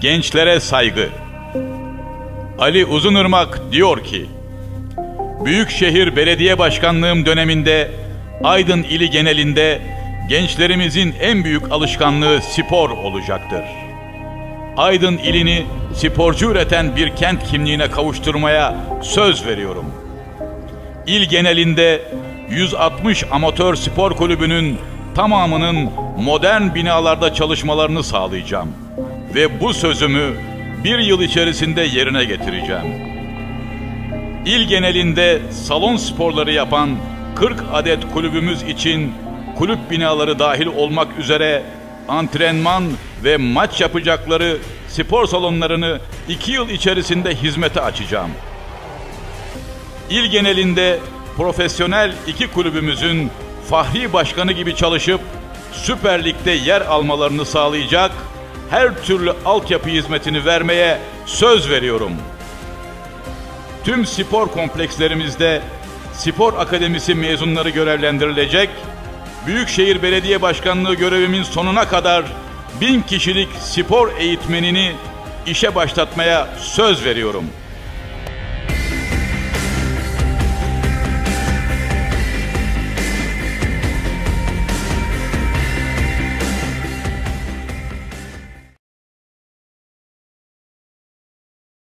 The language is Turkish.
Gençlere saygı. Ali Uzunırmak diyor ki, Büyükşehir Belediye Başkanlığım döneminde Aydın ili genelinde gençlerimizin en büyük alışkanlığı spor olacaktır. Aydın ilini sporcu üreten bir kent kimliğine kavuşturmaya söz veriyorum. İl genelinde 160 amatör spor kulübünün tamamının modern binalarda çalışmalarını sağlayacağım. Ve bu sözümü bir yıl içerisinde yerine getireceğim. İl genelinde salon sporları yapan 40 adet kulübümüz için kulüp binaları dahil olmak üzere antrenman ve maç yapacakları spor salonlarını 2 yıl içerisinde hizmete açacağım. İl genelinde profesyonel iki kulübümüzün fahri başkanı gibi çalışıp Süper Lig'de yer almalarını sağlayacak her türlü altyapı hizmetini vermeye söz veriyorum. Tüm spor komplekslerimizde spor akademisi mezunları görevlendirilecek, Büyükşehir Belediye Başkanlığı görevimin sonuna kadar bin kişilik spor eğitmenini işe başlatmaya söz veriyorum.''